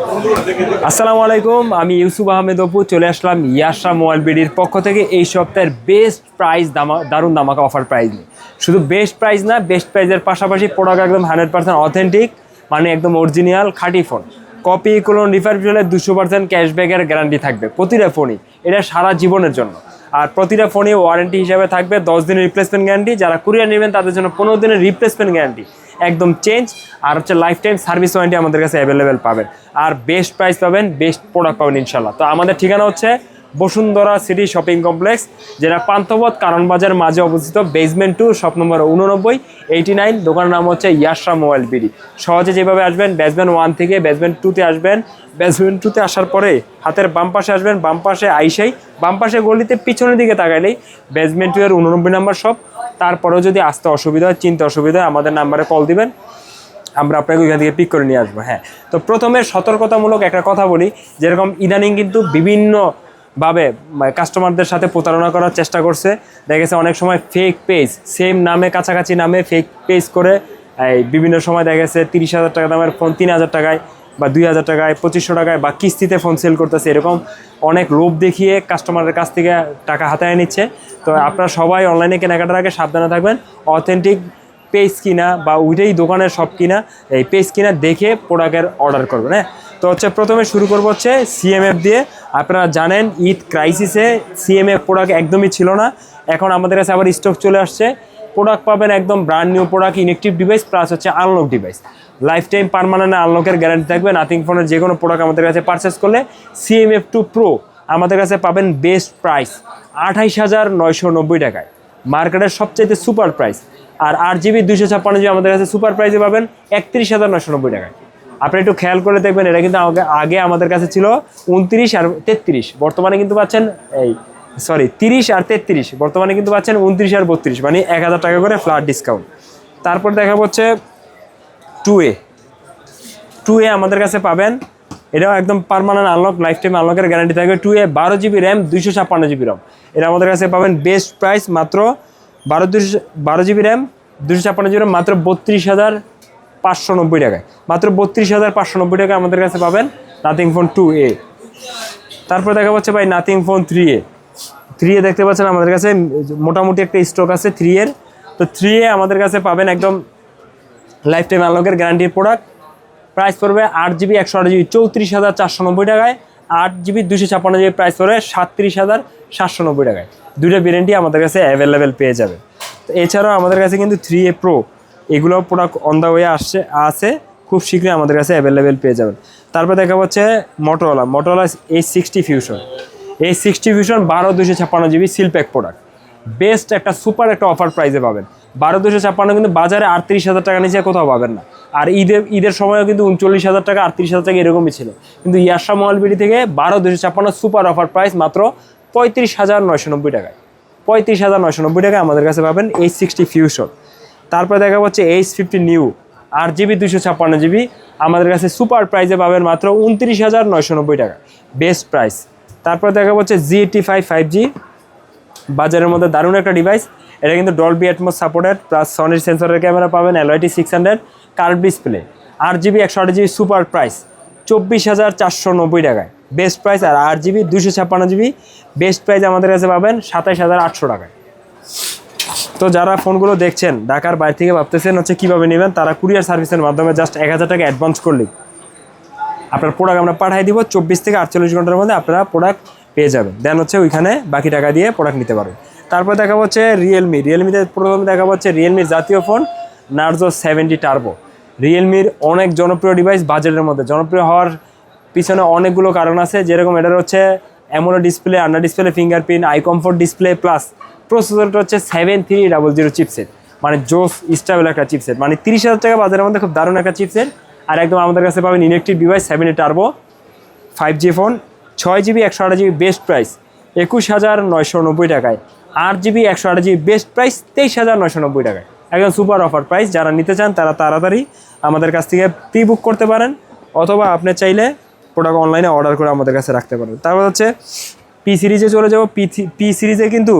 আসসালামু আলাইকুম, আমি ইউসুফ আহমেদ অপু, চলে আসলাম ইয়াসা মোবাইল বিডির পক্ষ থেকে এই সপ্তাহের বেস্ট প্রাইস দামা, দারুণ দামাকা অফার প্রাইস নিয়ে। শুধু বেস্ট প্রাইস না বেস্ট প্রাইসের পাশাপাশি প্রোডাক্ট একদম হান্ড্রেড পার্সেন্ট অথেন্টিক মানে একদম অরিজিনাল খাঁটি ফোন কপি কোনো রিফার্বিশ হলে দুশো পার্সেন্ট ক্যাশব্যাকের গ্যারান্টি থাকবে প্রতিটা ফোনই এটা সারা জীবনের জন্য। আর প্রতিটা ফোনই ওয়ারেন্টি হিসাবে থাকবে, দশ দিনের রিপ্লেসমেন্ট গ্যারান্টি যারা কুরিয়ার নেবেন, তাদের জন্য পনেরো দিনের রিপ্লেসমেন্ট গ্যারান্টি একদম চেঞ্জ আর হচ্ছে লাইফ টাইম সার্ভিস ওয়ারেন্টি আমাদের কাছে অ্যাভেলেবেল পাবেন। আর বেস্ট প্রাইস পাবেন বেস্ট প্রোডাক্ট পাবেন ইনশাল্লাহ তো আমাদের ঠিকানা হচ্ছে বসুন্ধরা সিটি শপিং কমপ্লেক্স যেটা পান্থপথ কারণ বাজার মাঝে অবস্থিত বেসমেন্ট টু শপ নম্বর উননব্বই এইটি নাইন দোকানের নাম হচ্ছে ইয়াসা মোবাইল বিডি সহজে যেভাবে আসবেন বেসমেন্ট ওয়ান থেকে বেসমেন্ট টুতে আসবেন। বেসমেন্ট টুতে আসার পরে হাতের বাম পাশে আসবেন, বাম পাশে আইসাই, বাম পাশে গলিতে পিছনের দিকে তাকাইলেই বেসমেন্ট টু এর উননব্বই নম্বর শপ তারপরেও যদি আসতে অসুবিধা হয়, চিনতে অসুবিধা হয়, আমাদের নাম্বারে কল দিবেন। আমরা আপনাকে ওইখান থেকে পিক করে নিয়ে আসব হ্যাঁ। তো প্রথমে সতর্কতামূলক একটা কথা বলি, যেরকম ইদানিং কিন্তু বিভিন্নভাবে কাস্টমারদের সাথে প্রতারণা করার চেষ্টা করছে। দেখা গেছে অনেক সময় ফেক পেজ সেম নামে, কাছাকাছি নামে ফেক পেজ করে বিভিন্ন সময় দেখা গেছে তিরিশ হাজার টাকা দামের ফোন তিন হাজার টাকায় বা দুই হাজার টাকায় পঁচিশশো টাকায় বা কিস্তিতে ফোন সেল করতেছে এরকম অনেক লোভ দেখিয়ে কাস্টমারের কাছ থেকে টাকা হাতায় নিচ্ছে। তো আপনারা সবাই অনলাইনে কেনাকাটার আগে সাবধানে থাকবেন। অথেন্টিক পেজ কিনা বা ওইটাই দোকানের সব কিনা এই পেজ কিনা দেখে প্রোডাক্টের অর্ডার করবেন হ্যাঁ? তো হচ্ছে প্রথমে শুরু করব হচ্ছে সিএমএফ দিয়ে। আপনারা জানেন ঈদ ক্রাইসিসে সিএমএফ প্রোডাক্ট একদমই ছিল না। এখন আমাদের কাছে আবার স্টক চলে আসছে। প্রোডাক্ট পাবেন একদম brand new product inactive device plus হচ্ছে unlock device life time permanent আনলকের guarantee থাকবে নাথিং ফোনের যে কোনো প্রোডাক্ট আমাদের কাছে পারচেস করলে সিএমএফ টু প্রো আমাদের কাছে পাবেন বেস্ট প্রাইস আঠাইশ হাজার নয়শো নব্বই টাকায়। মার্কেটের সবচাইতে সুপার প্রাইস আর আট জিবি দুশো ছাপ্পান্ন জিবি আমাদের কাছে সুপার প্রাইসে পাবেন একত্রিশ হাজার নশো নব্বই টাকায়। আপনি একটু খেয়াল করে দেখবেন, এটা কিন্তু আগে আগে আমাদের কাছে ছিল উনত্রিশ আর তেত্রিশ। বর্তমানে কিন্তু পাচ্ছেন এই সরি তিরিশ আর তেত্রিশ। বর্তমানে কিন্তু পাচ্ছেন উনত্রিশ আর বত্রিশ মানে এক হাজার টাকা করে ফ্ল্যাট ডিসকাউন্ট তারপর দেখা হচ্ছে টু এ টু এ আমাদের কাছে পাবেন। এটাও একদম পারমানেন্ট আনলক লাইফ টাইম আনলকের গ্যারান্টি থাকবে। টু এ বারো জিবি র্যাম দুইশো ছাপ্পান্ন জিবি রম এটা আমাদের কাছে পাবেন বেস্ট প্রাইস মাত্র বারো দুশো বারো জিবি র্যাম দুশো ছাপ্পান্ন জিবি র্যাম মাত্র বত্রিশ হাজার পাঁচশো নব্বই টাকায়। মাত্র বত্রিশ হাজার পাঁচশো নব্বই টাকা আমাদের কাছে পাবেন নাথিং ফোন টু এ তারপর দেখা পাচ্ছে ভাই nothing phone three A three A দেখতে পাচ্ছেন আমাদের কাছে মোটামুটি একটা স্টক আছে থ্রি এর। তো থ্রি এ আমাদের কাছে পাবেন একদম লাইফ টাইম আনলকের গ্যারান্টির প্রোডাক্ট প্রাইস পড়বে আট জিবি একশো আট জিবি চৌত্রিশ হাজার চারশো নব্বই টাকায়। আট জিবি দুশো ছাপ্পান্ন জিবি প্রাইস পড়বে সাতত্রিশ হাজার সাতশো নব্বই টাকায়। দুইটা ভেরিয়েন্টই আমাদের কাছে অ্যাভেলেবেল পেয়ে যাবে। তো এছাড়াও আমাদের কাছে কিন্তু থ্রি এ প্রো এগুলো প্রোডাক্ট অন দ্য ওয়ে আসছে, আছে। খুব শীঘ্রই আমাদের কাছে অ্যাভেলেবেল পেয়ে যাবেন। তারপর দেখা হচ্ছে মোটোওয়ালা মোটোওয়ালা এই সিক্সটি ফিউশন এই সিক্সটি ফিউশন বারো দুশো ছাপ্পান্ন GB seal pack product best একটা সুপার একটা অফার প্রাইসে পাবেন। বারো দুশো ছাপ্পান্ন কিন্তু বাজারে আটত্রিশ হাজার টাকা নিচে কোথাও পাবেন না। আর ঈদের ঈদের সময়ও কিন্তু উনচল্লিশ হাজার টাকা, আটত্রিশ হাজার টাকা এরকমই ছিল। কিন্তু ইয়াসা মহলবিডি থেকে বারো দুশো ছাপ্পান্ন সুপার অফার প্রাইস মাত্র পঁয়ত্রিশ হাজার নয়শো নব্বই টাকায়। পঁয়ত্রিশ হাজার নয়শো নব্বই টাকায় আমাদের কাছে পাবেন এইচ সিক্সটি ফিউশন তারপরে দেখা যাচ্ছে এইচ ফিফটি নিউ আট জিবি দুশো ছাপ্পান্ন জিবি। আমাদের কাছে সুপার প্রাইসে পাবেন মাত্র উনত্রিশ হাজার নয়শো নব্বই টাকা। বেস্ট প্রাইস তারপরে দেখা যাচ্ছে জি এইটি ফাইভ ফাইভ জি বাজারের মধ্যে দারুণ একটা ডিভাইস এটা কিন্তু ডলবি অ্যাটমোস সাপোর্টেড প্লাস সনির সেন্সরের ক্যামেরা পাবেন LIT six hundred curve display আট জিবি একশো আট জিবি সুপার প্রাইস চব্বিশ হাজার চারশো নব্বই টাকায়। বেস্ট প্রাইস আর আট জিবি দুশো ছাপ্পান্ন জিবি বেস্ট প্রাইস আমাদের কাছে পাবেন, সাতাইশ হাজার আটশো টাকায়। তো যারা ফোনগুলো দেখছেন, ঢাকার বাইরে থেকে ভাবতেছেন হচ্ছে কীভাবে নেবেন, তারা কুরিয়ার সার্ভিসের মাধ্যমে জাস্ট এক হাজার টাকা অ্যাডভান্স করলেই। আপনার প্রোডাক্ট আমরা পাঠিয়ে দিব চব্বিশ থেকে আটচল্লিশ ঘণ্টার মধ্যে আপনারা প্রোডাক্ট পেয়ে যাবেন। দেন হচ্ছে ওইখানে বাকি টাকা দিয়ে প্রোডাক্ট নিতে পারবেন। তারপর দেখা হচ্ছে রিয়েলমি রিয়েলমিতে প্রথমে দেখা হচ্ছে রিয়েলমির জাতীয় ফোন নার্জো সেভেন্টি টার্বো রিয়েলমির অনেক জনপ্রিয় ডিভাইস বাজেটের মধ্যে। জনপ্রিয় হওয়ার পিছনে অনেকগুলো কারণ আছে। যেরকম এটার হচ্ছে এমন display under display fingerprint eye comfort display plus প্রসেসরটা হচ্ছে seven three double zero chipset মানে জোস স্টাবেল একটা চিপসেট মানে তিরিশ হাজার টাকা বাজারের মধ্যে খুব দারুণ একটা চিপসেট আর একদম আমাদের কাছে পাবেন electric device seven turbo five G phone ছয় জিবি একশো আট জিবি বেস্ট প্রাইস একুশ হাজার নয়শো নব্বই টাকায়। আট জিবি একশো আট জিবি বেস্ট প্রাইস তেইশ হাজার নয়শো নব্বই টাকায়। একদম সুপার অফার প্রাইস যারা নিতে চান তারা তাড়াতাড়ি আমাদের কাছ থেকে প্রি বুক করতে পারেন, অথবা আপনি চাইলে প্রোডাক্ট অনলাইনে অর্ডার করে আমাদের কাছে রাখতে পারেন। তারপর হচ্ছে পি সিরিজে চলে যাব। পি পি সিরিজে কিন্তু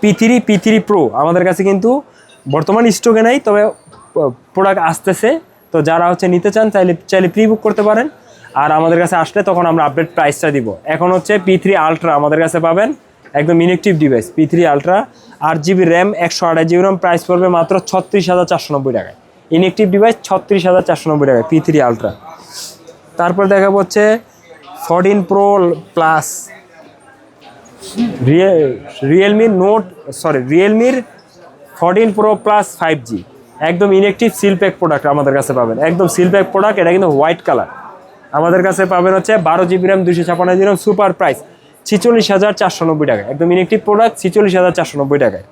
P three P three pro আমাদের কাছে কিন্তু বর্তমান স্টকে নাই, তবে প্রোডাক্ট আসতেছে। তো যারা হচ্ছে নিতে চান, চাইলে চাইলে প্রি বুক করতে পারেন। আর আমাদের কাছে আসলে তখন আমরা আপডেট প্রাইসটা দিব। এখন হচ্ছে পি থ্রি আলট্রা আমাদের কাছে পাবেন, একদম inactive device P three ultra আট জিবি র্যাম একশো আঠাশ জিবি র্যাম প্রাইস পড়বে মাত্র ছত্রিশ হাজার চারশো নব্বই টাকায়। ইনেকটিভ ডিভাইস ছত্রিশ হাজার চারশো নব্বই টাকায় পি থ্রি আলট্রা তারপর দেখাবো হচ্ছে ফোরটিন প্রো প্লাস রিয়েলমির note sorry রিয়েলমির fourteen pro plus five G একদম ইনেকটিভ সিল প্যাক প্রোডাক্ট আমাদের কাছে পাবেন। একদম সিল প্যাক প্রোডাক্ট এটা কিন্তু হোয়াইট কালার আমাদের কাছে পাবেন হচ্ছে বারো জিবি র্যাম দুশো ছাপান্ন জিবি র্যাম সুপার প্রাইস ছিচল্লিশ হাজার চারশো নব্বই টাকা একদম ইনেকটিভ প্রোডাক্ট ছিচল্লিশ হাজার চারশো নব্বই টাকায়।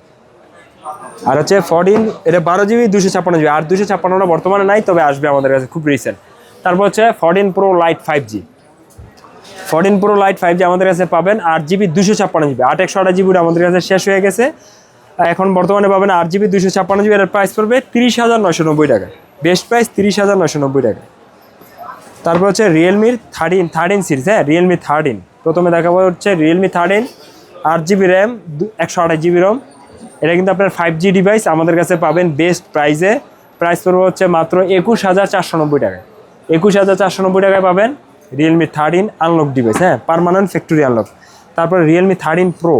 আর হচ্ছে ফোরটিন এটা বারো জিবি দুশো ছাপ্পান্ন জিবি আর দুশো ছাপ্পান্নটা বর্তমানে নাই, তবে আসবে আমাদের কাছে খুব রিসেন্ট তারপর হচ্ছে fourteen pro lite five G fourteen pro lite five G আমাদের কাছে পাবেন, আট জিবি দুশো ছাপ্পান্ন জিবি আট একশো আঠাশ জিবি আমাদের কাছে শেষ হয়ে গেছে। এখন বর্তমানে পাবেন আট জিবি দুশো ছাপ্পান্ন জিবি, এর প্রাইস পড়বে তিরিশ হাজার নশো নব্বই টাকা। বেস্ট প্রাইস তিরিশ হাজার নশো নব্বই টাকা। তারপর হচ্ছে রিয়েলমির থার্টিন থার্টিন সিরিজ হ্যাঁ? রিয়েলমি থার্টিন প্রথমে দেখাবো হচ্ছে রিয়েলমি থার্টিন আট জিবি র্যাম একশো আঠাশ জিবি রম এটা কিন্তু আপনার ফাইভ জি ডিভাইস আমাদের কাছে পাবেন বেস্ট প্রাইসে প্রাইস পড়বে হচ্ছে মাত্র একুশ হাজার চারশো নব্বই টাকা। একুশ হাজার চারশো নব্বই টাকায় পাবেন রিয়েলমি থার্টিন আনলক ডিভাইস হ্যাঁ? পারমানেন্ট ফ্যাক্টরি আনলক তারপর Realme thirteen pro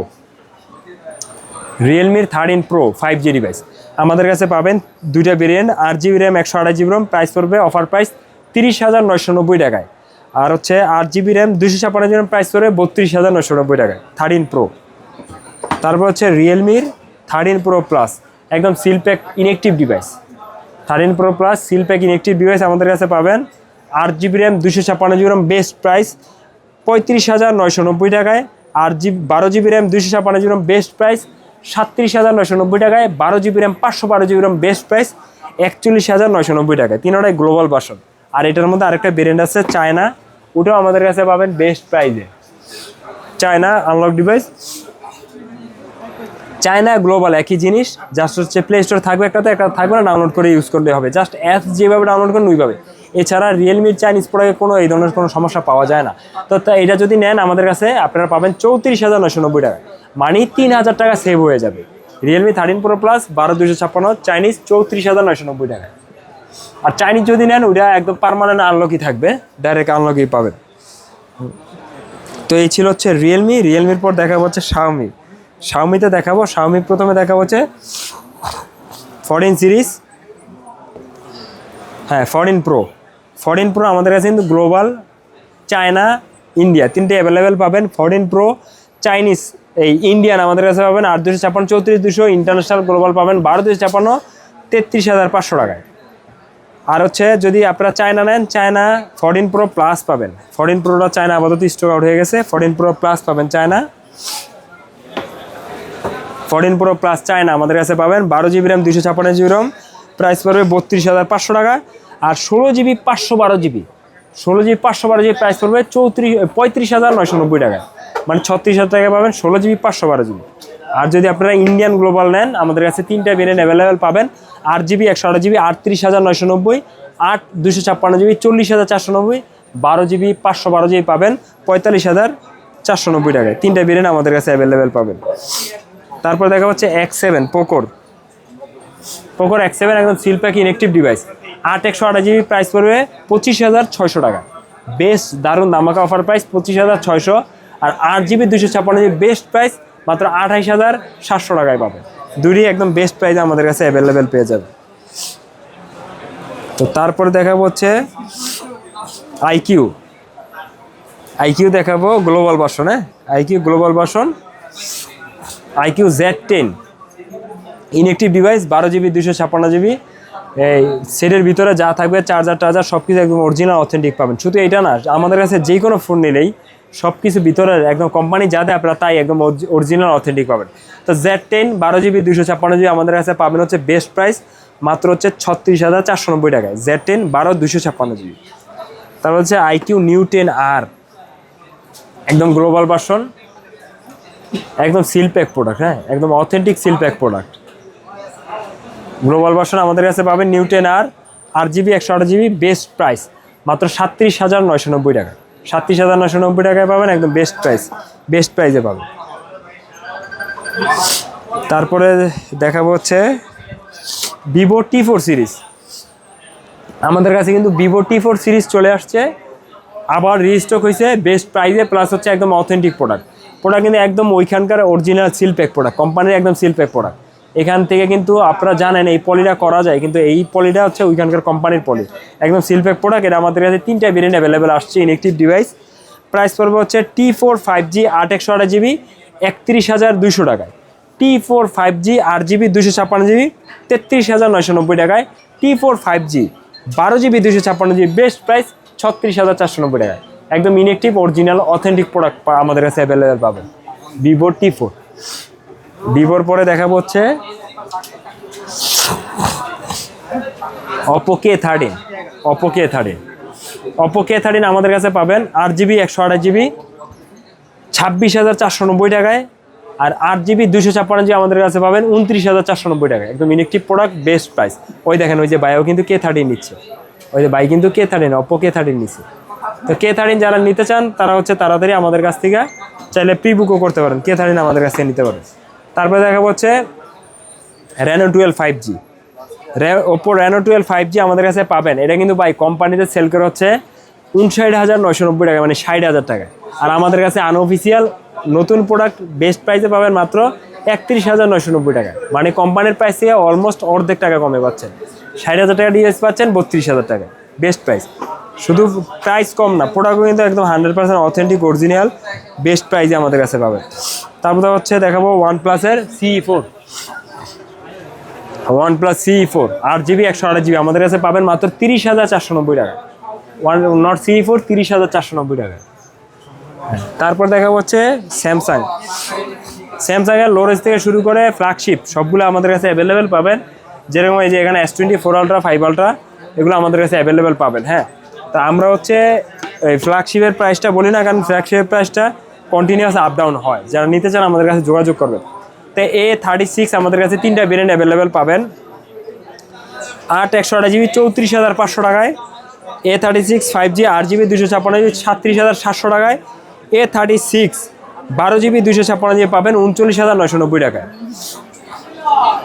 রিয়েলমির thirteen pro five G device আমাদের কাছে পাবেন দুইটা ভেরিয়েন্ট আট জিবি র্যাম একশো আঠাশ জিবি র্যাম প্রাইস পড়বে অফার প্রাইস তিরিশ হাজার নয়শো নব্বই টাকায়। আর হচ্ছে আট জিবি র্যাম দুশো ছাপ্পান্ন জিবি র্যাম প্রাইস পড়বে বত্রিশ হাজার নয়শো নব্বই টাকায়। থার্টিন প্রো তারপর হচ্ছে রিয়েলমির থার্টিন প্রো প্লাস একদম seal pack inactive device thirteen pro plus seal pack inactive device আমাদের কাছে পাবেন আট জিবি র্যাম দুশো ছাপ্পান্ন জিবি র্যাম বেস্ট প্রাইস পঁয়ত্রিশ হাজার নয়শো নব্বই টাকায়। আর জিবি বারো জিবি র্যাম দুশো ছাপ্পান্ন জিবি র্যাম বেস্ট প্রাইস সাতত্রিশ হাজার নয়শো নব্বই টাকায়, বারো জিবি র্যাম পাঁচশো বারো জিবি র্যাম বেস্ট প্রাইস একচল্লিশ হাজার নয়শো নব্বই টাকায়। তিনটাই গ্লোবাল বাসন আর এটার মধ্যে আরেকটা ব্র্যান্ড আছে চায়না ওটাও আমাদের কাছে পাবেন বেস্ট প্রাইসে China unlock device China global একই জিনিস। জাস্ট হচ্ছে প্লে স্টোর থাকবে একটা তো একটা থাকবে না ডাউনলোড করে ইউজ করলে হবে। জাস্ট অ্যাপস যেভাবে ডাউনলোড করেন, ওইভাবে। এছাড়া রিয়েলমির চাইনিজ প্রোডাক্টে কোনো এই ধরনের কোনো সমস্যা পাওয়া যায় না। তো এটা যদি নেন, আমাদের কাছে আপনারা পাবেন চৌত্রিশ হাজার নশো নব্বই টাকা মানে তিন হাজার টাকা সেভ হয়ে যাবে। রিয়েলমি থার্টিন প্রো প্লাস বারো দুশো ছাপ্পান্ন চাইনিজ চৌত্রিশ হাজার নয়শো নব্বই টাকা। আর চাইনিজ যদি নেন, ওইটা একদম পারমানেন্ট আনলকই থাকবে ডাইরেক্ট আনলকই পাবেন। তো এই ছিল হচ্ছে রিয়েলমি রিয়েলমির পর দেখা হচ্ছে শাওমি শাওমিতে দেখাবো শাওমি প্রথমে দেখাবো হচ্ছে ফরেন সিরিজ হ্যাঁ ফরেন প্রো ফরেন প্রো আমাদের কাছে কিন্তু গ্লোবাল চায়না ইন্ডিয়া তিনটে অ্যাভেলেবেল পাবেন। ফরেন প্রো চাইনিজ এই ইন্ডিয়ান আমাদের কাছে পাবেন আট দুশো ছাপ্পান্ন, চৌত্রিশ দুশো ইন্টারন্যাশনাল গ্লোবাল পাবেন বারো দুশো ছাপ্পান্ন, তেত্রিশ হাজার পাঁচশো টাকায়। আর হচ্ছে যদি আপনারা চায়না নেন চায়না ফরেন প্রো প্লাস পাবেন। ফরেন প্রোটা চায়না আপাতত স্টক আউট হয়ে গেছে। ফরেন প্রো প্লাস পাবেন China foreign pro plus China আমাদের কাছে পাবেন বারো জিবি র্যাম দুশো ছাপ্পান্ন জিবি র্যাম প্রাইস পড়বে বত্রিশ হাজার পাঁচশো টাকা আর ষোলো জিবি পাঁচশো বারো জিবি। ষোলো জিবি পাঁচশো বারো জিবি প্রাইস পড়বে চৌত্রিশ, পঁয়ত্রিশ হাজার নয়শো নব্বই টাকা মানে ছত্রিশ হাজার টাকা পাবেন, ষোলো জিবি, পাঁচশো বারো জিবি। আর যদি আপনারা ইন্ডিয়ান গ্লোবাল নেন, আমাদের কাছে তিনটা ভেরিয়েন্ট অ্যাভেলেবেল পাবেন। আট জিবি, একশো আট জিবি, আটত্রিশ হাজার নয়শো নব্বই, আট দুশো ছাপ্পান্ন জিবি, চল্লিশ হাজার চারশো নব্বই, বারো জিবি, পাঁচশো বারো জিবি পাবেন, পঁয়তাল্লিশ হাজার চারশো নব্বই টাকায়। তিনটা ভেরিয়েন্ট আমাদের কাছে অ্যাভেলেবেল পাবেন। তারপর দেখা হচ্ছে এক্স সেভেন পোকোর পোকোর এক্স সেভেন একদম সিল প্যাক ইনেকটিভ ডিভাইস আট, একশো আট জিবি প্রাইস পড়বে পঁচিশ হাজার ছয়শো টাকা বেশ দারুণ দামাকা অফার প্রাইস পঁচিশ হাজার ছয়শো। আর আট জিবি দুশো ছাপ্পান্ন জিবি বেস্ট প্রাইস মাত্র আঠাইশ হাজার সাতশো টাকায় পাবে। দুটি একদম বেস্ট প্রাইসে আমাদের কাছে অ্যাভেলেবেল পেয়ে যাবে। তো তারপরে দেখাবো হচ্ছে আইকিউ আইকিউ দেখাবো গ্লোবাল ভার্সন হ্যাঁ? IQOO global version iQOO Z ten inactive device বারো জিবি দুশো ছাপ্পান্ন জিবি। এই সেটের ভিতরে যা থাকবে চার্জার টার্জার সব কিছু একদম অরিজিনাল অথেন্টিক পাবেন। শুধু এটা না, আমাদের কাছে যে কোনো ফোন নিলেই সব কিছু ভিতরে একদম কোম্পানি যা দেয় আপনারা তাই একদম অরিজিনাল অথেন্টিক পাবেন। তো জেড টেন বারো জিবি দুশো ছাপ্পান্ন জিবি আমাদের কাছে পাবেন হচ্ছে বেস্ট প্রাইস মাত্র হচ্ছে ছত্রিশ হাজার চারশো নব্বই টাকায়। জেড টেন বারো দুশো ছাপ্পান্ন জিবি তারপর হচ্ছে আইকিউ নিউ টেন আর একদম গ্লোবাল ভার্সন একদম সিল প্যাক প্রোডাক্ট হ্যাঁ? একদম authentic seal pack product global version আমাদের কাছে পাবেন নিউ টেন আর আট জিবি একশো আট জিবি বেস্ট প্রাইস মাত্র সাতত্রিশ হাজার নয়শো নব্বই টাকা। সাতত্রিশ হাজার নয়শো নব্বই টাকায় পাবেন, একদম বেস্ট প্রাইস বেস্ট প্রাইসে পাবেন। তারপরে দেখাবো হচ্ছে ভিভো টি ফোর সিরিজ আমাদের কাছে কিন্তু ভিভো টি ফোর সিরিজ চলে আসছে, আবার রিস্টক হয়েছে বেস্ট প্রাইসে প্লাস হচ্ছে একদম অথেন্টিক প্রোডাক্ট প্রোডাক্ট কিন্তু একদম ওইখানকার অরিজিনাল সিলপ্যাক প্রোডাক্ট কোম্পানির একদম সিলপ্যাক প্রোডাক্ট এখান থেকে কিন্তু আপনারা জানেন এই পলিটা করা যায়, কিন্তু এই পলিটা হচ্ছে ওইখানকার কোম্পানির পলি। একদম সিলপ্যাক প্রোডাক্ট এটা আমাদের কাছে তিনটা ভেরিয়েন্ট অ্যাভেলেবেল আসছে ইনেকটিভ ডিভাইস প্রাইস পড়বে হচ্ছে টি ফোর ফাইভ জি আট একশো আট জিবি একত্রিশ হাজার দুশো টাকায়। টি ফোর ফাইভ জি আট জিবি দুশো ছাপ্পান্ন জিবি তেত্রিশ হাজার নয়শো নব্বই টাকায়। টি ফোর ফাইভ জি বারো জিবি দুশো ছাপ্পান্ন জিবি বেস্ট প্রাইস ছত্রিশ হাজার চারশো নব্বই টাকায়। একদম ইনেকটিভ অরিজিনাল অথেন্টিক প্রোডাক্ট আমাদের কাছে অ্যাভেলেবেল পাবেন। ভিভো টি ফোর ভিভোর পরে দেখাবো হচ্ছে Oppo K thirteen Oppo K thirteen Oppo K thirteen আমাদের কাছে পাবেন আট জিবি একশো আঠাশ জিবি ছাব্বিশ হাজার চারশো নব্বই টাকায়, আর আট জিবি দুশো ছাপ্পান্ন জিবি আমাদের কাছে পাবেন উনত্রিশ হাজার চারশো নব্বই টাকায়। একদম ইনেকটিভ প্রোডাক্ট বেস্ট প্রাইস ওই দেখেন, ওই যে বাইও কিন্তু কে থার্টিন নিচ্ছে। ওই যে বাই কিন্তু K thirteen Oppo K thirteen নিচ্ছে। তো কে থার্টিন যারা নিতে চান, তারা হচ্ছে তাড়াতাড়ি আমাদের কাছ থেকে চাইলে প্রি বুকও করতে পারেন। কে থার্টিন আমাদের কাছ থেকে নিতে পারেন। তারপরে দেখা হচ্ছে Reno twelve five G Oppo Reno twelve five G আমাদের কাছে পাবেন। এটা কিন্তু বাই কোম্পানিতে সেল করে হচ্ছে উনষাট হাজার নয়শো নব্বই টাকা মানে ষাট হাজার টাকা আর আমাদের কাছে আনঅফিসিয়াল নতুন প্রোডাক্ট বেস্ট প্রাইসে পাবেন মাত্র একত্রিশ হাজার নয়শো নব্বই টাকা মানে কোম্পানির প্রাইস থেকে অলমোস্ট অর্ধেক টাকা কমে পাচ্ছেন ষাট হাজার টাকা ডিএস পাচ্ছেন, বত্রিশ হাজার টাকা বেস্ট প্রাইস শুধু প্রাইস কম না প্রোডাক্টও কিন্তু একদম hundred percent authentic original best প্রাইসে আমাদের কাছে পাবেন। তারপরে হচ্ছে দেখাবো ওয়ান প্লাসের C four one plus C four আট জিবি একশো আট জিবি আমাদের কাছে পাবেন মাত্র তিরিশ হাজার চারশো নব্বই টাকা। ওয়ান নট সি ফোর তিরিশ হাজার চারশো নব্বই টাকা। তারপর দেখা হচ্ছে স্যামসাং স্যামসাংয়ের লোরেজ থেকে শুরু করে ফ্ল্যাগশিপ সবগুলো আমাদের কাছে অ্যাভেলেবেল পাবেন। যেরকম এই যে এখানে S twenty four ultra five ultra এগুলো আমাদের কাছে অ্যাভেলেবেল পাবেন হ্যাঁ। তা আমরা হচ্ছে এই ফ্ল্যাগশিপের প্রাইসটা বলি না, কারণ ফ্ল্যাগশিপের প্রাইসটা কন্টিনিউয়াস আপ ডাউন হয়। যারা নিতে চান আমাদের কাছে যোগাযোগ করবেন। তো এ থার্টি সিক্স আমাদের কাছে তিনটা ভেরিয়েন্ট অ্যাভেলেবেল পাবেন। আট একশো আট জিবি, চৌত্রিশ হাজার পাঁচশো টাকায়। A thirty six five G আট জিবি দুশো ছাপ্পান্ন জিবি, সাতত্রিশ হাজার সাতশো টাকায়। এ থার্টি সিক্স বারো জিবি দুশো ছাপ্পান্ন জিবি পাবেন, উনচল্লিশ হাজার নয়শো নব্বই টাকায়।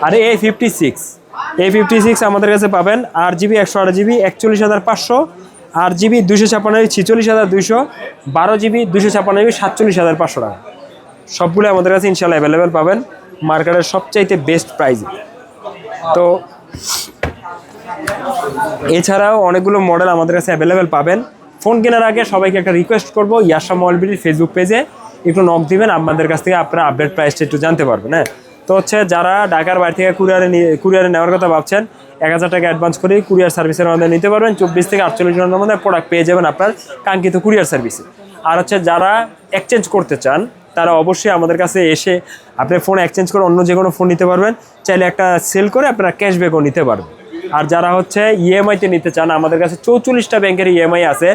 আর A fifty six A fifty six আমাদের কাছে পাবেন, আট জিবি, একশো আট জিবি, একচল্লিশ হাজার পাঁচশো আট জিবি দুশো ছাপ্পান্ন জিবি, ছিচল্লিশ হাজার দুশো বারো জিবি দুশো ছাপ্পান্ন সাতচল্লিশ হাজার পাঁচশো টাকা। সবগুলো আমাদের কাছে ইনশাল্লাহ অ্যাভেলেবেল পাবেন। মার্কেটের সবচাইতে বেস্ট প্রাইস তো, এছাড়াও অনেকগুলো মডেল আমাদের কাছে অ্যাভেলেবেল পাবেন। ফোন কেনার আগে সবাইকে একটা রিকোয়েস্ট করব, ইয়াসা মলবিটির ফেসবুক পেজে একটু নক দিবেন আপনাদের কাছ থেকে আপনারা আপডেট প্রাইসটা একটু জানতে পারবেন হ্যাঁ? তো হচ্ছে যারা ঢাকার বাড়ি থেকে কুরিয়ারে নিয়ে কুরিয়ারে নেওয়ার কথা ভাবছেন, এক হাজার টাকা অ্যাডভান্স করে কুরিয়ার সার্ভিসের মধ্যে নিতে পারবেন। চব্বিশ থেকে আটচল্লিশ ঘণ্টার মধ্যে প্রোডাক্ট পেয়ে যাবেন আপনার কাঙ্ক্ষিত কুরিয়ার সার্ভিসে আর হচ্ছে যারা এক্সচেঞ্জ করতে চান, তারা অবশ্যই আমাদের কাছে এসে আপনি ফোন এক্সচেঞ্জ করে অন্য যে কোনো ফোন নিতে পারবেন। চাইলে একটা সেল করে আপনারা ক্যাশব্যাকও নিতে পারবেন। আর যারা হচ্ছে ইএমআইতে নিতে চান, আমাদের কাছে চৌচল্লিশটা ব্যাংকের ইএমআই আছে।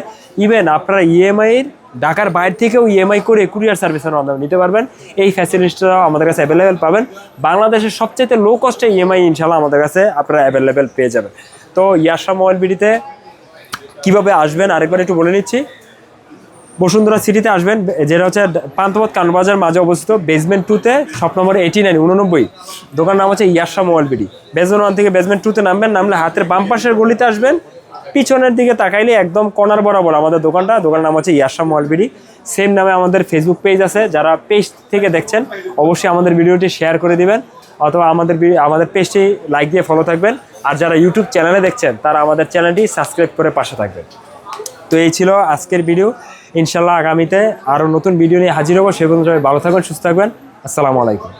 ইভেন আপনারা ইএমআইয়ের ঢাকার বাইরে থেকেও ইএমআই করে কুরিয়ার সার্ভিসের মাধ্যমে নিতে পারবেন। এই ফ্যাসিলিটিটাও আমাদের কাছে অ্যাভেলেবেল পাবেন। বাংলাদেশের সবচেয়ে লো কস্টে ইএমআই ইনশাল্লাহ আমাদের কাছে আপনারা অ্যাভেলেবেল পেয়ে যাবেন। তো ইয়াসা মোবাইল বিডিতে কীভাবে আসবেন, আরেকবার একটু বলে নিচ্ছি। বসুন্ধরা সিটিতে আসবেন, যেটা হচ্ছে পান্থপথ কানবাজার মাঝে অবস্থিত বেসমেন্ট টুতে শপ নম্বর এইটি নাইন উননব্বই দোকান নাম হচ্ছে Yasa mobile BD. Basement one থেকে বেসমেন্ট টুতে নামবেন, নামলে হাতের বাম পাশের গলিতে আসবেন। পিছনের দিকে তাকাইলে একদম কর্নার বরাবর আমাদের দোকানটা, দোকানের নাম হচ্ছে ইয়াসা মোবাইল বিডি। সেম নামে আমাদের ফেসবুক পেজ আছে, যারা পেজ থেকে দেখছেন, অবশ্যই আমাদের ভিডিওটি শেয়ার করে দিবেন, অথবা আমাদের আমাদের পেজটি লাইক দিয়ে ফলো থাকবেন। আর যারা ইউটিউব চ্যানেলে দেখছেন, তারা আমাদের চ্যানেলটি সাবস্ক্রাইব করে পাশে থাকবেন। তো এই ছিল আজকের ভিডিও ইনশাল্লাহ আগামীতে আরও নতুন ভিডিও নিয়ে হাজির হব। সে পর্যন্ত ভালো থাকবেন, সুস্থ থাকবেন। আসসালামু আলাইকুম।